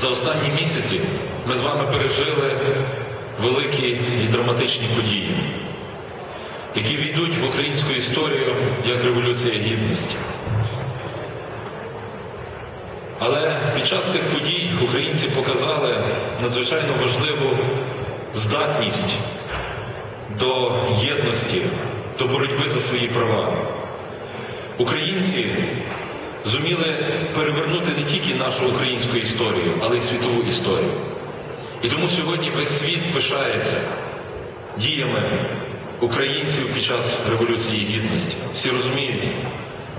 За останні місяці ми з вами пережили великі і драматичні події, які війдуть в українську історію як Революція Гідності. Але під час тих подій українці показали надзвичайно важливу здатність до єдності, до боротьби за свої права. Українці зуміли перевернути не тільки нашу українську історію, але й світову історію. І тому сьогодні весь світ пишається діями українців під час Революції Гідності. Всі розуміють,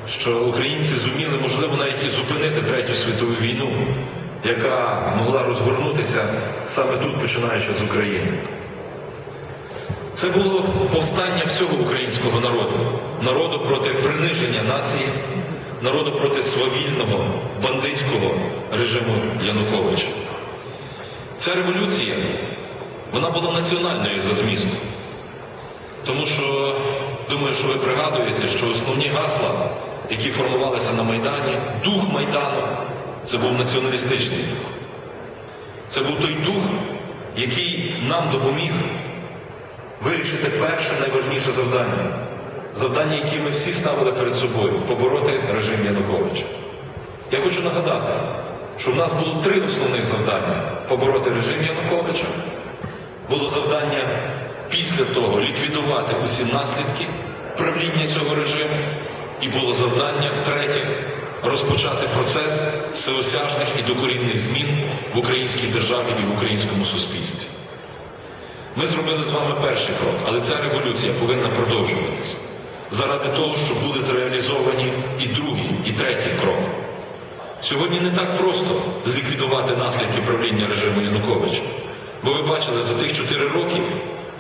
що українці зуміли, можливо, навіть і зупинити Третю світову війну, яка могла розгорнутися саме тут, починаючи з України. Це було повстання всього українського народу, народу проти приниження нації, народу проти свавільного бандитського режиму Януковича. Ця революція, вона була національною за змістом. Тому що, думаю, що ви пригадуєте, що основні гасла, які формувалися на Майдані, дух Майдану, це був націоналістичний дух. Це був той дух, який нам допоміг вирішити перше найважніше завдання. Завдання, яке ми всі ставили перед собою побороти режим Януковича. Я хочу нагадати, що в нас було три основних завдання побороти режим Януковича. Було завдання після того ліквідувати усі наслідки правління цього режиму. І було завдання третє розпочати процес всеосяжних і докорінних змін в українській державі і в українському суспільстві. Ми зробили з вами перший крок, але ця революція повинна продовжуватися заради того, щоб були зреалізовані і другий, і третій крок. Сьогодні не так просто зліквідувати наслідки правління режиму Януковича. Бо ви бачили, за тих чотири роки,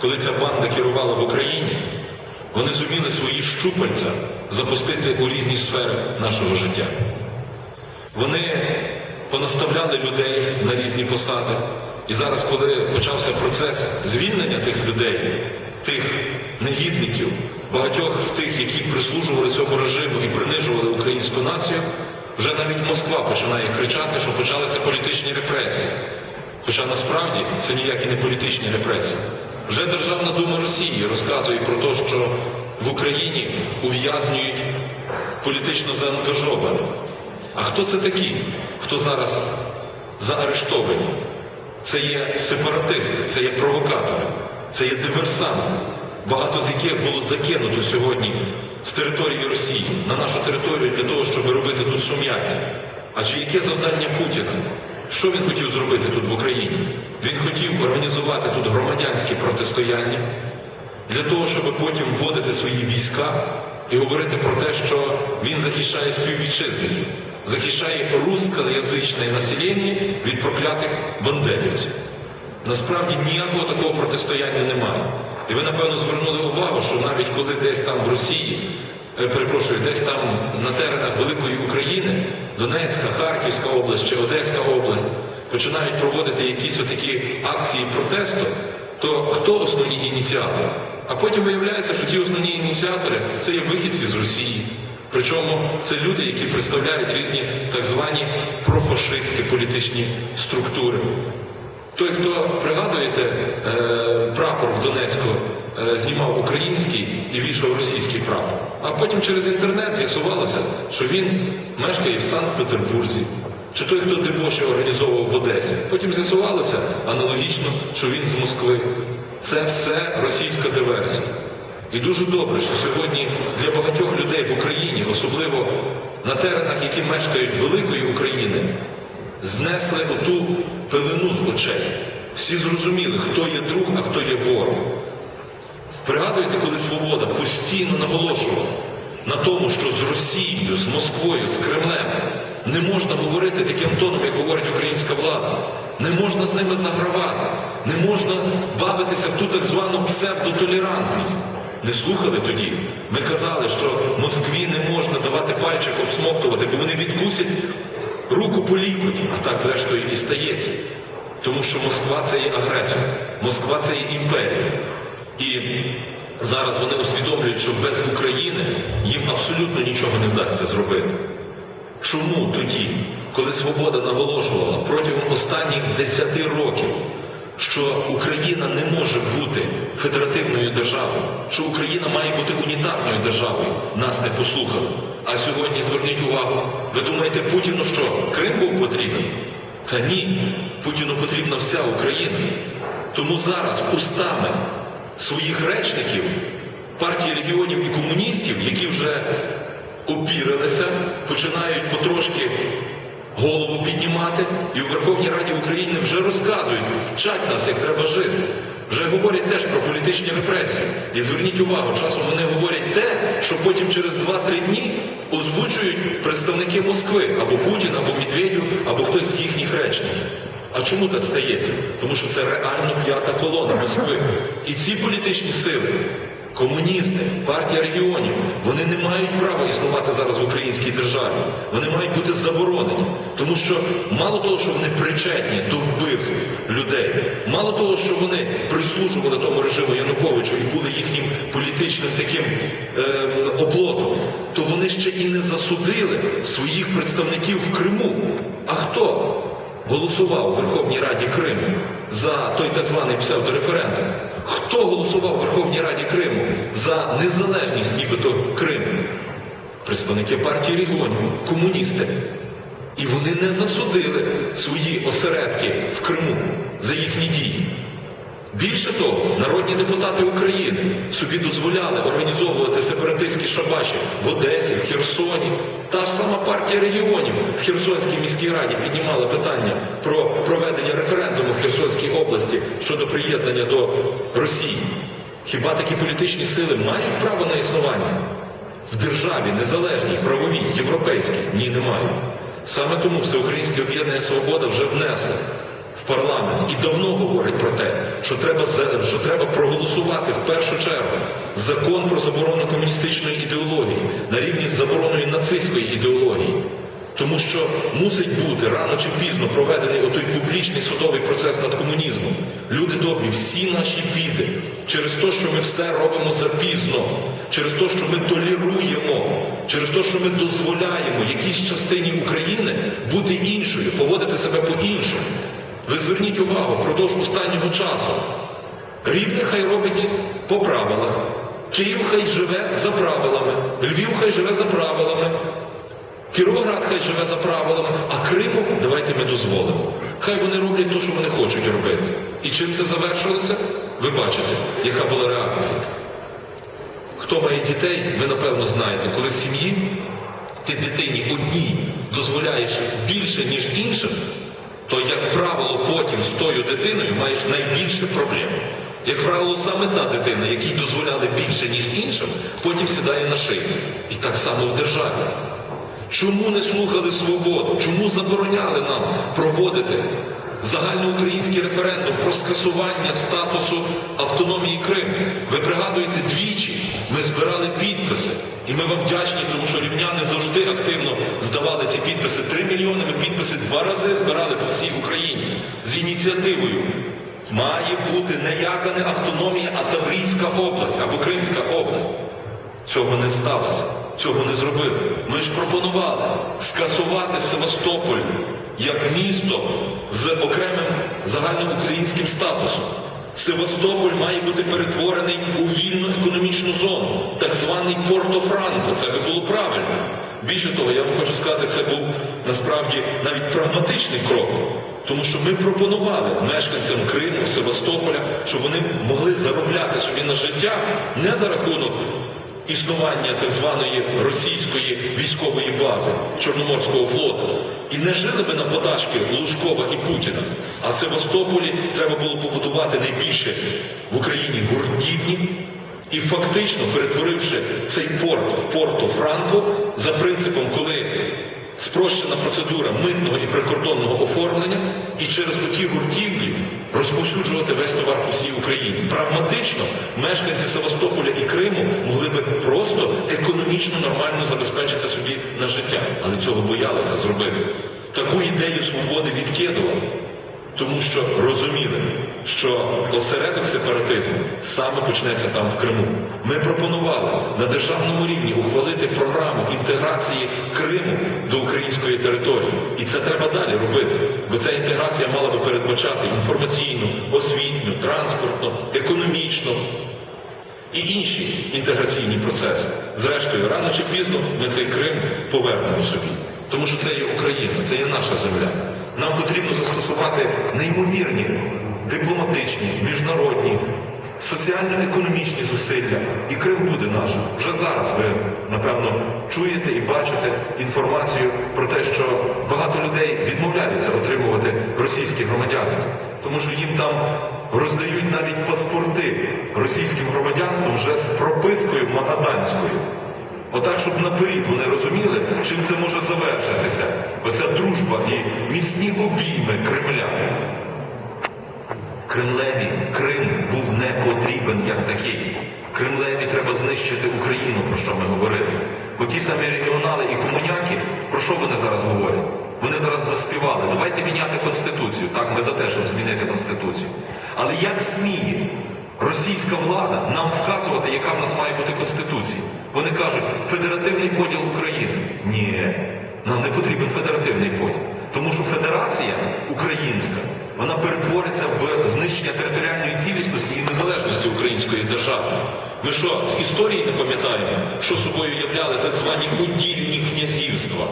коли ця банда керувала в Україні, вони зуміли свої щупальця запустити у різні сфери нашого життя. Вони понаставляли людей на різні посади. І зараз, коли почався процес звільнення тих людей, тих негідників, багатьох з тих, які прислужували цьому режиму і принижували українську націю, вже навіть Москва починає кричати, що почалися політичні репресії. Хоча насправді це ніякі не політичні репресії. Вже Державна дума Росії розказує про те, що в Україні ув'язнюють політично заангажованих. А хто це такі? Хто зараз заарештовані? Це є сепаратисти, це є провокатори, це є диверсанти, багато з яких було закинуто сьогодні з території Росії на нашу територію для того, щоб робити тут сум'яття. Адже яке завдання Путіна? Що він хотів зробити тут в Україні? Він хотів організувати тут громадянське протистояння для того, щоб потім вводити свої війська і говорити про те, що він захищає співвітчизників, захищає рускоязичне населення від проклятих бандерівців. Насправді ніякого такого протистояння немає. І ви, напевно, звернули увагу, що навіть коли десь там в Росії, е, перепрошую, десь там на теренах Великої України, Донецька, Харківська область чи Одеська область починають проводити якісь отакі акції протесту, то хто основні ініціатори? А потім виявляється, що ті основні ініціатори це є вихідці з Росії. Причому це люди, які представляють різні так звані профашистські політичні структури. Той, хто пригадуєте, е, прапор в Донецьку е, знімав український і вішав російський прапор. А потім через інтернет з'ясувалося, що він мешкає в Санкт-Петербурзі. Чи той, хто дебоші організовував в Одесі. Потім з'ясувалося аналогічно, що він з Москви. Це все російська диверсія. І дуже добре, що сьогодні для багатьох людей в Україні, особливо на теренах, які мешкають великої України, знесли оту пелену з очей. Всі зрозуміли, хто є друг, а хто є ворог. Пригадуєте, коли Свобода постійно наголошувала на тому, що з Росією, з Москвою, з Кремлем не можна говорити таким тоном, як говорить українська влада. Не можна з ними загравати, не можна бавитися в ту так звану псевдотолерантність. Не слухали тоді. Ми казали, що Москві не можна давати пальчик обсмоктувати, бо вони відкусять руку по лікоть, а так зрештою і стається. Тому що Москва це є агресор, Москва це є імперія. І зараз вони усвідомлюють, що без України їм абсолютно нічого не вдасться зробити. Чому тоді, коли свобода наголошувала протягом останніх 10 років, що Україна не може бути федеративною державою, що Україна має бути унітарною державою, нас не послухали. А сьогодні зверніть увагу, ви думаєте, Путіну що? Крим був потрібен? Та ні, Путіну потрібна вся Україна. Тому зараз устами своїх речників партії регіонів і комуністів, які вже опірилися, починають потрошки голову піднімати, і у Верховній Раді України вже розказують, вчать нас, як треба жити. Вже говорять теж про політичні репресії. І зверніть увагу, часом вони говорять те, що потім через 2-3 дні озвучують представники Москви, або Путін, або Медведю, або хтось з їхніх речників. А чому так стається? Тому що це реально п'ята колона Москви. І ці політичні сили, комуністи, партія регіонів, вони не мають права існувати зараз в українській державі. Вони мають бути заборонені. Тому що мало того, що вони причетні до вбивств людей, мало того, що вони прислужували тому режиму Януковичу і були їхнім політичним таким е, оплотом, то вони ще і не засудили своїх представників в Криму. А хто? голосував у Верховній Раді Криму за той так званий псевдореферендум? Хто голосував в Верховній Раді Криму за незалежність нібито Криму? Представники партії регіонів, комуністи. І вони не засудили свої осередки в Криму за їхні дії. Більше того, народні депутати України собі дозволяли організовувати сепаратистські шабаші в Одесі, в Херсоні. Та ж сама партія регіонів в Херсонській міській раді піднімала питання про проведення референдуму в Херсонській області щодо приєднання до Росії. Хіба такі політичні сили мають право на існування? В державі незалежній, правовій, європейській? Ні, не мають. Саме тому Всеукраїнське об'єднання Свобода вже внесло в парламент і давно говорить про те, що треба, що треба проголосувати в першу чергу закон про заборону комуністичної ідеології на рівні з забороною нацистської ідеології. Тому що мусить бути рано чи пізно проведений отой публічний судовий процес над комунізмом. Люди добрі, всі наші біди через те, що ми все робимо запізно, через те, що ми толіруємо, через те, що ми дозволяємо якійсь частині України бути іншою, поводити себе по-іншому. Ви зверніть увагу, впродовж останнього часу Рівне хай робить по правилах, Київ хай живе за правилами, Львів хай живе за правилами, Кіровоград хай живе за правилами, а Криму давайте ми дозволимо. Хай вони роблять те, що вони хочуть робити. І чим це завершилося? Ви бачите, яка була реакція. Хто має дітей, ви напевно знаєте, коли в сім'ї ти дитині одній дозволяєш більше, ніж іншим, то, як правило, потім з тою дитиною маєш найбільше проблем. Як правило, саме та дитина, якій дозволяли більше, ніж іншим, потім сідає на шию. І так само в державі. Чому не слухали свободу? Чому забороняли нам проводити загальноукраїнський референдум про скасування статусу автономії Криму? Ви пригадуєте двічі, ми збирали підписи. І ми вам вдячні, тому що рівняни завжди активно здавали ці підписи. Три мільйони ми підписи два рази збирали по всій Україні з ініціативою. Має бути не яка не автономія, а Таврійська область або Кримська область. Цього не сталося, цього не зробили. Ми ж пропонували скасувати Севастополь як місто з окремим загальноукраїнським статусом. Севастополь має бути перетворений у вільну економічну зону, так званий Порто-Франко. Це би було правильно. Більше того, я вам хочу сказати, це був насправді навіть прагматичний крок. Тому що ми пропонували мешканцям Криму, Севастополя, щоб вони могли заробляти собі на життя не за рахунок існування так званої російської військової бази Чорноморського флоту. І не жили би на подачки Лужкова і Путіна. А в Севастополі треба було побудувати найбільше в Україні гуртівні. І фактично перетворивши цей порт в Порто Франко за принципом, коли спрощена процедура митного і прикордонного оформлення, і через оті гуртівлі розповсюджувати весь товар по всій Україні. Прагматично мешканці Севастополя і Криму могли би просто економічно нормально забезпечити собі на життя, але цього боялися зробити. Таку ідею свободи відкидували, тому що розуміли, що осередок сепаратизму саме почнеться там в Криму. Ми пропонували на державному рівні ухвалити програму інтеграції Криму до української території. І це треба далі робити, бо ця інтеграція мала би передбачати інформаційну, освітню, транспортну, економічну і інші інтеграційні процеси. Зрештою, рано чи пізно ми цей Крим повернемо собі. Тому що це є Україна, це є наша земля. Нам потрібно застосувати неймовірні дипломатичні, міжнародні, соціально-економічні зусилля. І Крим буде наш. Вже зараз ви, напевно, чуєте і бачите інформацію про те, що багато людей відмовляються отримувати російське громадянство, тому що їм там роздають навіть паспорти російським громадянством вже з пропискою магаданською. Отак, щоб наперед вони розуміли, чим це може завершитися. Оця дружба і міцні обійми Кремля. Кремлеві Крим був не потрібен як такий. Кремлеві треба знищити Україну, про що ми говорили. Бо ті самі регіонали і комуняки, про що вони зараз говорять? Вони зараз заспівали. Давайте міняти Конституцію. Так, ми за те, щоб змінити Конституцію. Але як сміє російська влада нам вказувати, яка в нас має бути Конституція? Вони кажуть, федеративний поділ України. Ні, нам не потрібен федеративний поділ. Тому що федерація українська, вона перетвориться в знищення територіальної цілісності і незалежності української держави. Ми що, з історії не пам'ятаємо, що собою являли так звані удільні князівства?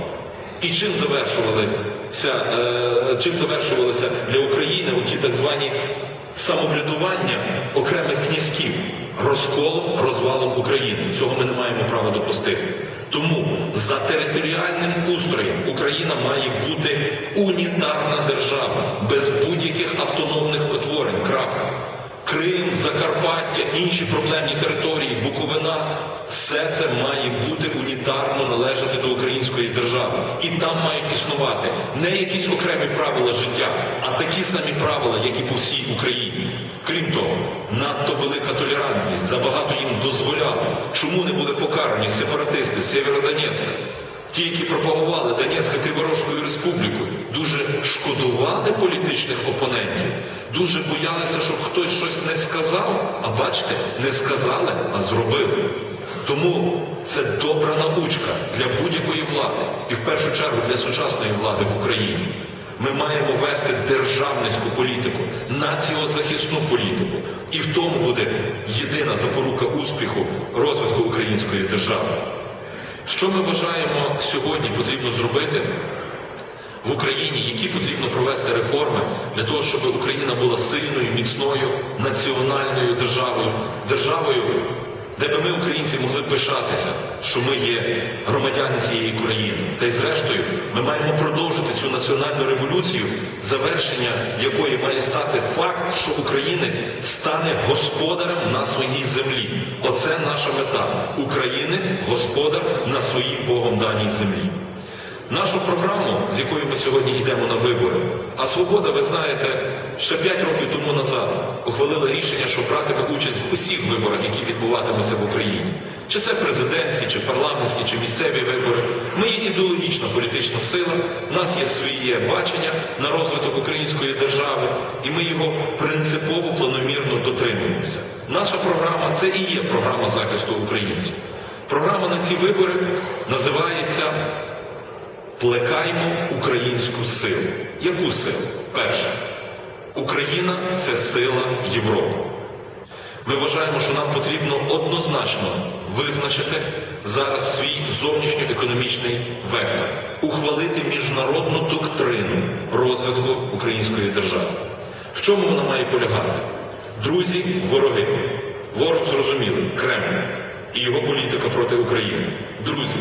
І чим завершувалися, е, чим завершувалися для України оті так звані самоврядування окремих князьків, розколом, розвалом України. Цього ми не маємо права допустити. Тому за територіальним устроєм Україна має бути унітарна держава без будь-яких автономних утворень. Крапка. Крим, Закарпаття, інші проблемні території, Буковина все це має бути унітарно належати до української держави. І там мають існувати не якісь окремі правила життя, а такі самі правила, як і по всій Україні. Крім того, надто велика толерантність, забагато їм дозволяли. Чому не були покарані сепаратисти Сєвєродонецька? Ті, які пропагували Донецька Криворожською республікою, дуже шкодували політичних опонентів, дуже боялися, щоб хтось щось не сказав, а бачите, не сказали, а зробили. Тому це добра научка для будь-якої влади, і в першу чергу для сучасної влади в Україні. Ми маємо вести державницьку політику, націозахисну політику. І в тому буде єдина запорука успіху розвитку української держави. Що ми вважаємо сьогодні потрібно зробити в Україні, які потрібно провести реформи для того, щоб Україна була сильною, міцною, національною державою, державою, де би ми, українці, могли пишатися, що ми є громадяни цієї країни. Та й зрештою, ми маємо продовжити цю національну революцію, завершення якої має стати факт, що українець стане господарем на своїй землі. Оце наша мета. Українець господар на своїй Богом даній землі. Нашу програму, з якою ми сьогодні йдемо на вибори, а свобода, ви знаєте, ще 5 років тому назад ухвалила рішення, що братиме участь в усіх виборах, які відбуватимуться в Україні. Чи це президентські, чи парламентські, чи місцеві вибори. Ми є ідеологічна політична сила, в нас є своє бачення на розвиток української держави, і ми його принципово планомірно дотримуємося. Наша програма це і є програма захисту українців. Програма на ці вибори називається Плекаймо українську силу. Яку силу? Перше. Україна це сила Європи. Ми вважаємо, що нам потрібно однозначно визначити зараз свій зовнішньоекономічний вектор, ухвалити міжнародну доктрину розвитку української держави. В чому вона має полягати? Друзі, вороги. Ворог зрозумілий Кремль і його політика проти України. Друзі,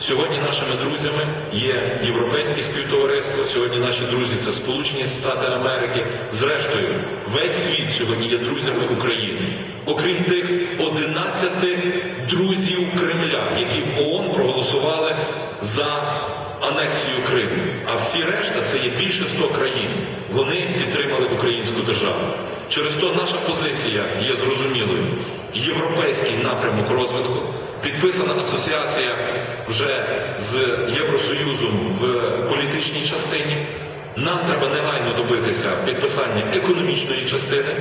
Сьогодні нашими друзями є європейське співтовариство, сьогодні наші друзі це Сполучені Штати Америки. Зрештою, весь світ сьогодні є друзями України. Окрім тих 11 друзів Кремля, які в ООН проголосували за анексію Криму. А всі решта це є більше 100 країн. Вони підтримали українську державу. Через то наша позиція є зрозумілою. Європейський напрямок розвитку. Підписана асоціація вже з Євросоюзом в політичній частині. Нам треба негайно добитися підписання економічної частини.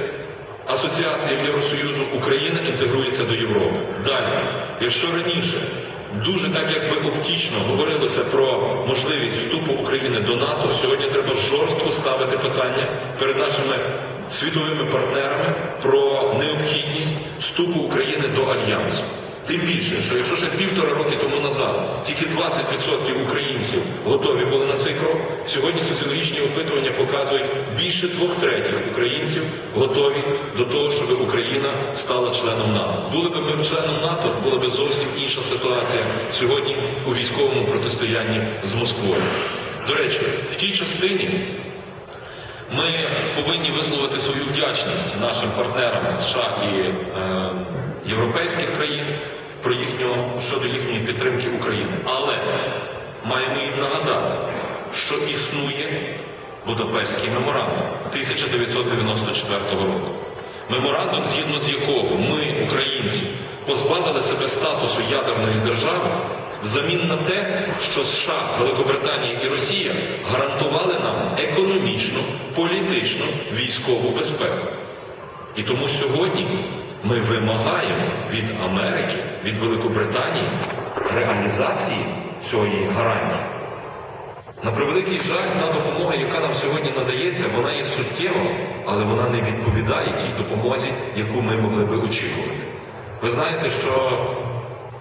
Асоціація Євросоюзу Україна інтегрується до Європи. Далі, якщо раніше дуже так якби оптічно говорилося про можливість вступу України до НАТО, сьогодні треба жорстко ставити питання перед нашими світовими партнерами про необхідність вступу України до альянсу. Тим більше, що якщо ще півтора роки тому назад тільки 20% українців готові були на цей крок, сьогодні соціологічні опитування показують більше двох третіх українців готові до того, щоб Україна стала членом НАТО. Були б ми членом НАТО, була б зовсім інша ситуація сьогодні у військовому протистоянні з Москвою. До речі, в тій частині ми повинні висловити свою вдячність нашим партнерам США і е, європейських країн про їхнього щодо їхньої підтримки України. Але маємо їм нагадати, що існує Будапештський меморандум 1994 року. Меморандум, згідно з якого ми, українці, позбавили себе статусу ядерної держави взамін на те, що США, Великобританія і Росія гарантували нам економічну, політичну, військову безпеку. І тому сьогодні ми вимагаємо від Америки, від Великобританії реалізації цієї гарантії. На превеликий жаль, та допомога, яка нам сьогодні надається, вона є суттєва, але вона не відповідає тій допомозі, яку ми могли би очікувати. Ви знаєте, що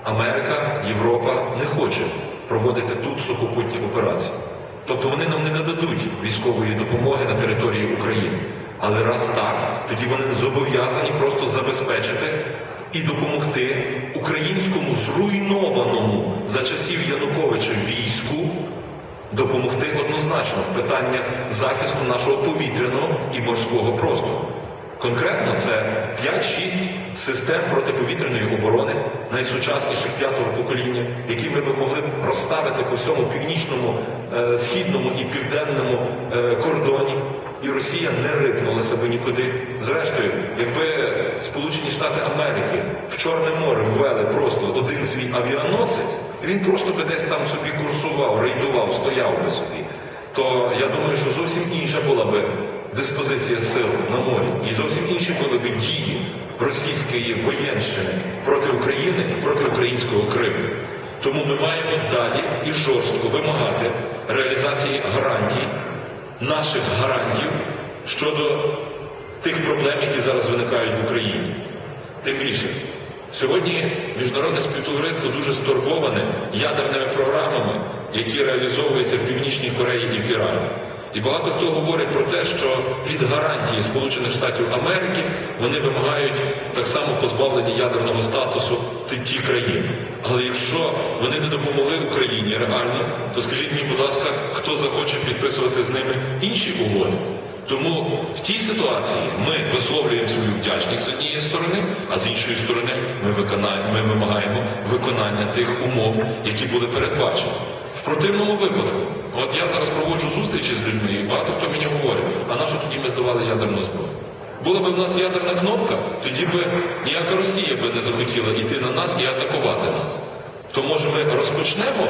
Америка, Європа не хоче проводити тут сухопутні операції. Тобто вони нам не нададуть військової допомоги на території України. Але раз так, тоді вони зобов'язані просто забезпечити і допомогти українському зруйнованому за часів Януковича війську допомогти однозначно в питаннях захисту нашого повітряного і морського простору. Конкретно це 5-6 систем протиповітряної оборони найсучасніших п'ятого покоління, які ми б могли б розставити по всьому північному, е, східному і південному е, кордоні. І Росія не рипнулася би нікуди. Зрештою, якби Сполучені Штати Америки в Чорне море ввели просто один свій авіаносець, він просто би десь там собі курсував, рейдував, стояв би собі, то я думаю, що зовсім інша була би диспозиція сил на морі, і зовсім інші були б дії російської воєнщини проти України проти українського Криму. Тому ми маємо далі і жорстко вимагати реалізації гарантій, наших гарантів щодо тих проблем, які зараз виникають в Україні. Тим більше, сьогодні міжнародне співтовариство дуже стурбоване ядерними програмами, які реалізовуються в Північній Кореї і в Ірані. І багато хто говорить про те, що під гарантії Сполучених Штатів Америки вони вимагають так само позбавлення ядерного статусу ті, країни. Але якщо вони не допомогли Україні реально, то скажіть мені, будь ласка, хто захоче підписувати з ними інші угоди? Тому в тій ситуації ми висловлюємо свою вдячність з однієї сторони, а з іншої сторони ми, виконаємо, ми вимагаємо виконання тих умов, які були передбачені. В противному випадку, от я зараз проводжу зустрічі з людьми, і багато хто мені говорить, а на що тоді ми здавали ядерну зброю? Була б в нас ядерна кнопка, тоді б ніяка Росія би не захотіла йти на нас і атакувати нас. То може ми розпочнемо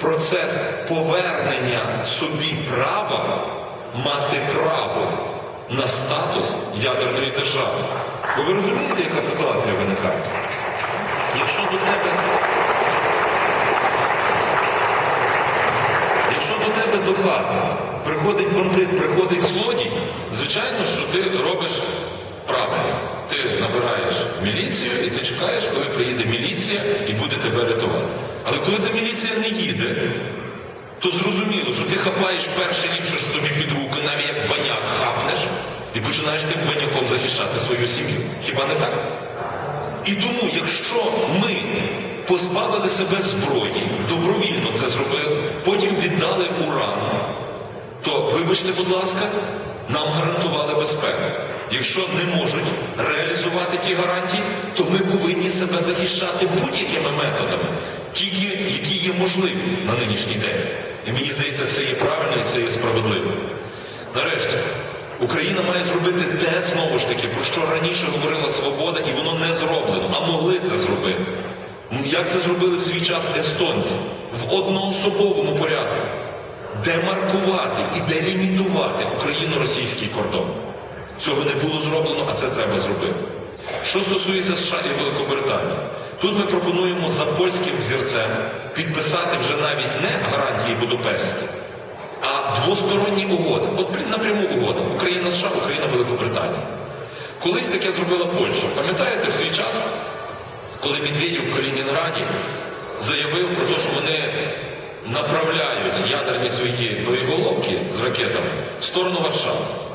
процес повернення собі права мати право на статус ядерної держави. Бо ви розумієте, яка ситуація виникає? Якщо до тебе Якщо до тебе до хати приходить бандит, приходить злодій, звичайно, що ти робиш правильно. Ти набираєш міліцію і ти чекаєш, коли приїде міліція і буде тебе рятувати. Але коли та міліція не їде, то зрозуміло, що ти хапаєш перше ліпше, що тобі під руку, навіть як баняк хапнеш, і починаєш тим баняком захищати свою сім'ю. Хіба не так? І тому, якщо ми позбавили себе зброї, добровільно це зробили, потім віддали уран, то, вибачте, будь ласка, нам гарантували безпеку. Якщо не можуть реалізувати ті гарантії, то ми повинні себе захищати будь-якими методами, тільки які є можливі на нинішній день. І мені здається, це є правильно і це є справедливо. Нарешті, Україна має зробити те, знову ж таки, про що раніше говорила свобода, і воно не зроблено, а могли це зробити. Як це зробили в свій час естонці? В одноособовому порядку. демаркувати і делімітувати Україно-російський кордон. Цього не було зроблено, а це треба зробити. Що стосується США і Великобританії, тут ми пропонуємо за польським взірцем підписати вже навіть не гарантії Будапештські, а двосторонні угоди. От напряму угода Україна США, Україна Великобританія. Колись таке зробила Польща. Пам'ятаєте в свій час, коли Медведєв в Калінінграді заявив про те, що вони направляють ядерні свої боєголовки з ракетами в сторону Варшави.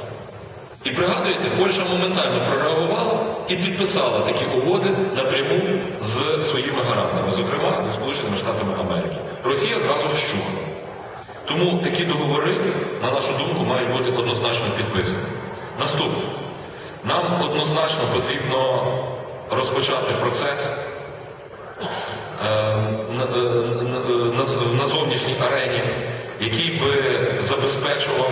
І пригадуєте, Польща моментально прореагувала і підписала такі угоди напряму з своїми гарантами, зокрема зі Сполученими Штатами Америки. Росія зразу вщухла. Тому такі договори, на нашу думку, мають бути однозначно підписані. Наступне. Нам однозначно потрібно розпочати процес е, е, на- на зовнішній арені, який би забезпечував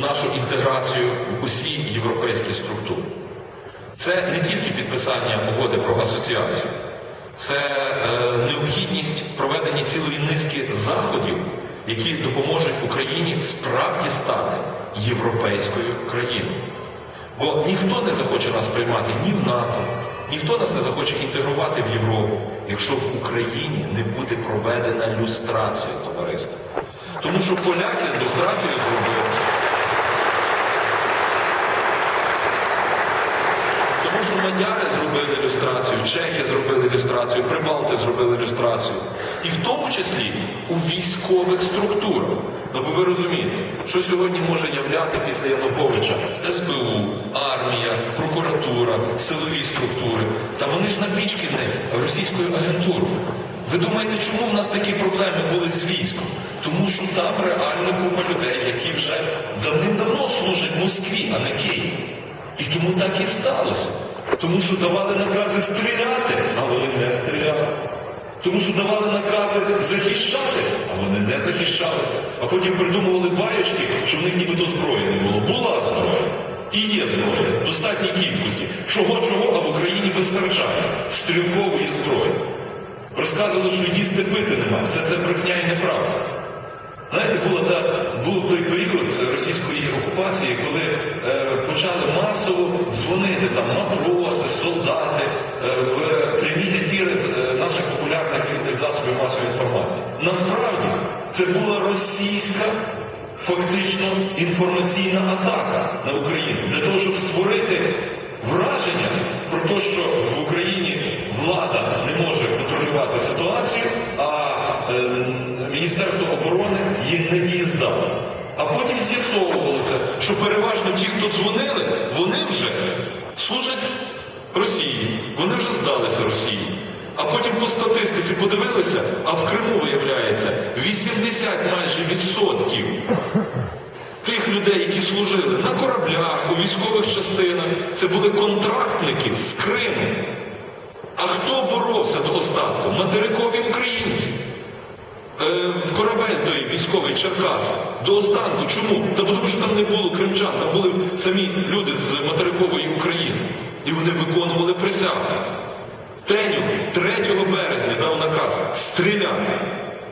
нашу інтеграцію в усі європейські структури. Це не тільки підписання угоди про асоціацію, це е, необхідність проведення цілої низки заходів, які допоможуть Україні справді стати європейською країною. Бо ніхто не захоче нас приймати ні в НАТО, ніхто нас не захоче інтегрувати в Європу, якщо в Україні не буде проведена люстрація товариства. Тому що поляки люстрацію зробили. Тому що мадяри зробили ілюстрацію, чехи зробили ілюстрацію, прибалти зробили ілюстрацію. І в тому числі у військових структурах. Ну бо ви розумієте, що сьогодні може являти після Януковича СБУ, армія, прокуратура, силові структури. Та вони ж напічкані російською агентурою. Ви думаєте, чому в нас такі проблеми були з військом? Тому що там реально купа людей, які вже давним-давно служать Москві, а не Києві. І тому так і сталося. Тому що давали накази стріляти, а вони не стріляли. Тому що давали накази захищатися, а вони не захищалися. А потім придумували баєчки, що в них нібито зброї не було. Була зброя. І є зброя в достатній кількості. Чого-чого, а в Україні вистачає стрілкової зброї. Розказували, що їсти пити нема. Все це брехня і неправда. Знаєте, була та, був той період російської окупації, коли е, почали масово дзвонити там матроси, солдати е, в прямі ефіри з е, наших популярних різних засобів масової інформації. Насправді це була російська фактично інформаційна атака на Україну для того, щоб створити враження про те, що в Україні влада не може контролювати ситуацію, Міністерство оборони є недієздатним. А потім з'ясовувалося, що переважно ті, хто дзвонили, вони вже служать Росії, вони вже здалися Росії. А потім по статистиці подивилися, а в Криму виявляється 80 майже відсотків тих людей, які служили на кораблях, у військових частинах, це були контрактники з Криму. А хто боровся до остатку? Материкові українці. Е, корабель той військовий Черкас до останку. Чому? Та тому що там не було кримчан, там були самі люди з материкової України. І вони виконували присягу. Тенюк 3 березня дав наказ стріляти.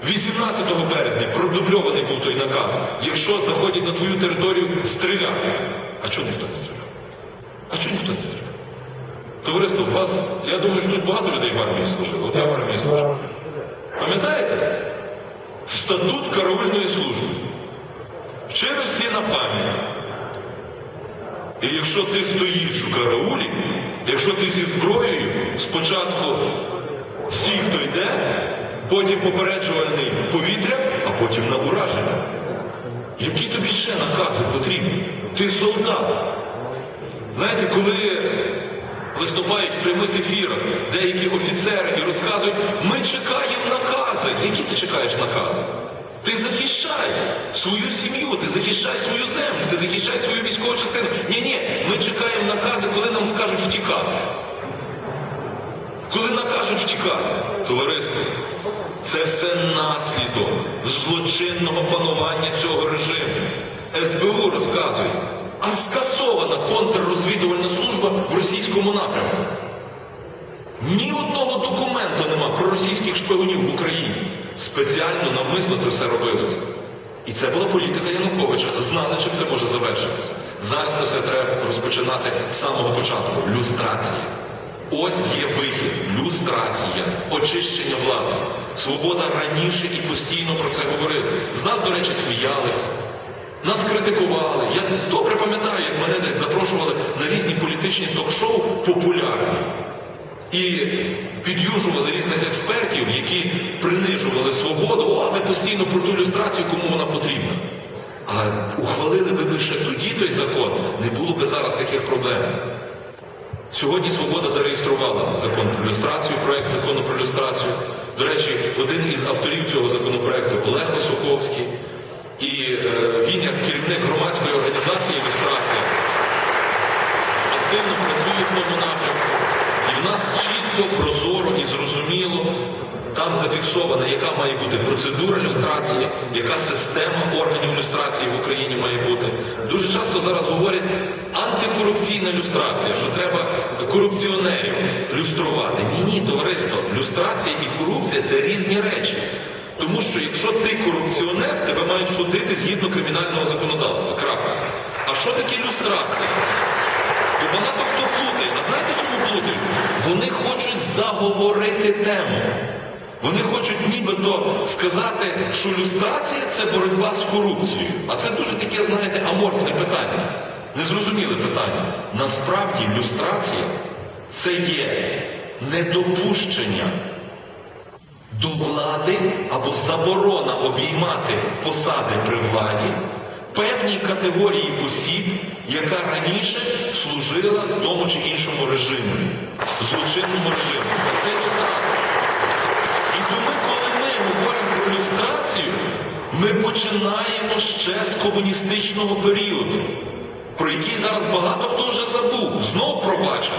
18 березня продубльований був той наказ. Якщо заходять на твою територію, стріляти. А чого ніхто не стріляв? А чого ніхто не стріляв? Товариство, вас, я думаю, що тут багато людей в армії служило. От я в армії служив. Пам'ятаєте? Статут караульної служби. Вчили всі на пам'ять. І якщо ти стоїш у караулі, якщо ти зі зброєю, спочатку стій, хто йде, потім попереджувальний повітря, а потім на ураження. Які тобі ще накази потрібні? Ти солдат. Знаєте, коли виступають в прямих ефірах деякі офіцери і розказують, ми чекаємо накази. Які ти чекаєш накази? Ти захищай свою сім'ю, ти захищай свою землю, ти захищай свою військову частину. Ні, ні, ми чекаємо накази, коли нам скажуть втікати. Коли накажуть втікати, товариство, це все наслідок злочинного панування цього режиму. СБУ розказує, а скасована контррозвідувальна служба в російському напрямку. Ні одного документу нема про російських шпигунів в Україні. Спеціально навмисно це все робилося. І це була політика Януковича. Знали, чим це може завершитися. Зараз це все треба розпочинати з самого початку. Люстрація. Ось є вихід, люстрація, очищення влади. Свобода раніше і постійно про це говорила. З нас, до речі, сміялися. Нас критикували. Я добре пам'ятаю, як мене десь запрошували на різні політичні ток-шоу популярні. І підюжували різних експертів, які принижували свободу. О, ми постійно про ту люстрацію, кому вона потрібна. А ухвалили би лише тоді той закон, не було би зараз таких проблем. Сьогодні Свобода зареєструвала закон про люстрацію, проект закону про люстрацію. До речі, один із авторів цього законопроекту Олег Осуховський. І е, він, як керівник громадської організації люстрація, активно працює в тому напрямку. В нас чітко, прозоро і зрозуміло там зафіксовано, яка має бути процедура люстрації, яка система органів люстрації в Україні має бути. Дуже часто зараз говорять антикорупційна люстрація, що треба корупціонерів люструвати. Ні, ні, товариство, люстрація і корупція це різні речі. Тому що якщо ти корупціонер, тебе мають судити згідно кримінального законодавства. Крапка. А що таке люстрація? То багато хто плутає. А знаєте, чому плутають? Вони хочуть заговорити тему. Вони хочуть нібито сказати, що люстрація це боротьба з корупцією. А це дуже таке, знаєте, аморфне питання. Незрозуміле питання. Насправді люстрація це є недопущення до влади або заборона обіймати посади при владі певній категорії осіб, яка раніше служила тому чи іншому режиму, злочинному режиму. Це люстрація. І тому, коли ми говоримо про люстрацію, ми починаємо ще з комуністичного періоду, про який зараз багато хто вже забув, знов пробачив.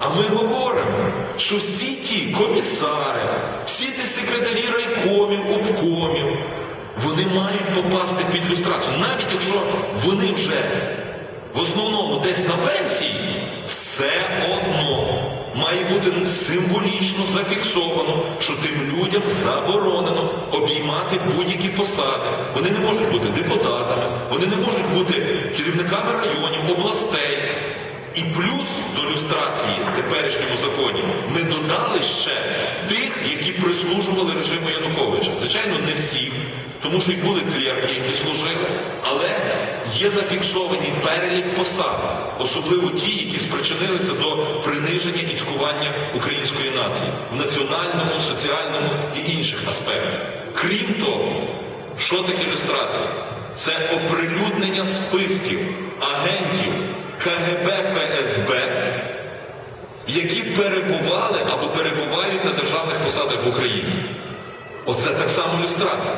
А ми говоримо, що всі ті комісари, всі ті секретарі райкомів, обкомів, вони мають попасти під люстрацію. Навіть якщо вони вже в основному десь на пенсії, все одно має бути символічно зафіксовано, що тим людям заборонено обіймати будь-які посади. Вони не можуть бути депутатами, вони не можуть бути керівниками районів, областей. І плюс до люстрації в теперішньому законі ми додали ще тих, які прислужували режиму Януковича. Звичайно, не всіх, тому що й були клерки, які служили, але є зафіксований перелік посад, особливо ті, які спричинилися до приниження і цькування української нації в національному, соціальному і інших аспектах. Крім того, що таке люстрація? Це оприлюднення списків агентів КГБ ФСБ, які перебували або перебувають на державних посадах в Україні. Оце так само люстрація.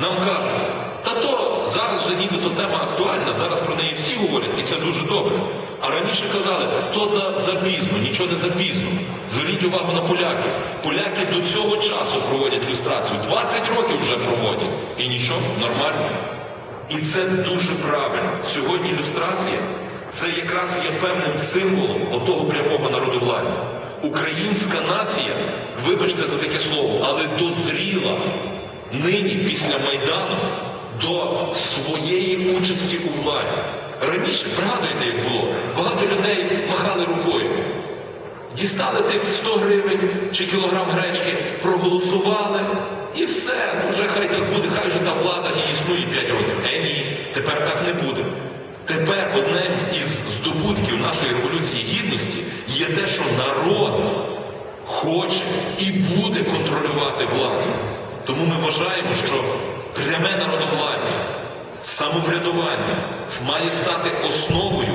Нам кажуть, та то зараз вже нібито тема актуальна, зараз про неї всі говорять, і це дуже добре. А раніше казали, то за, запізно, нічого не запізно. Зверніть увагу на поляків. Поляки до цього часу проводять люстрацію. 20 років вже проводять. І нічого, нормально. І це дуже правильно. Сьогодні люстрація це якраз є певним символом отого прямого народовладдя. Українська нація, вибачте за таке слово, але дозріла нині після Майдану до своєї участі у владі. Раніше, пригадуєте, як було, багато людей махали рукою. Дістали тих 100 гривень чи кілограм гречки, проголосували і все. Ну вже хай так буде, хай вже та влада і існує 5 років. Е, ні, тепер так не буде. Тепер одним із здобутків нашої революції гідності є те, що народ хоче і буде контролювати владу. Тому ми вважаємо, що пряме народовладдя, самоврядування має стати основою.